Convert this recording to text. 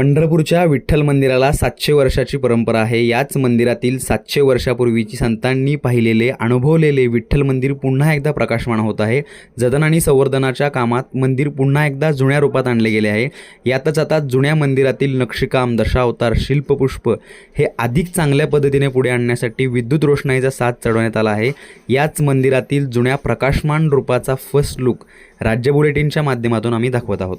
पंढरपूरच्या विठ्ठल मंदिराला सातशे वर्षाची परंपरा आहे. याच मंदिरातील सातशे वर्षापूर्वीची संतांनी पाहिलेले अनुभवलेले विठ्ठल मंदिर पुन्हा एकदा प्रकाशमान होत आहे. जतन आणि संवर्धनाच्या कामात मंदिर पुन्हा एकदा जुन्या रूपात आणले गेले आहे. यातच आता जुन्या मंदिरातील नक्षीकाम दशावतार शिल्पपुष्प हे अधिक चांगल्या पद्धतीने पुढे आणण्यासाठी विद्युत रोषणाईचा साथ चढवण्यात आला आहे. याच मंदिरातील जुन्या प्रकाशमान रूपाचा फर्स्ट लुक राज्य बुलेटिनच्या माध्यमातून आम्ही दाखवत आहोत.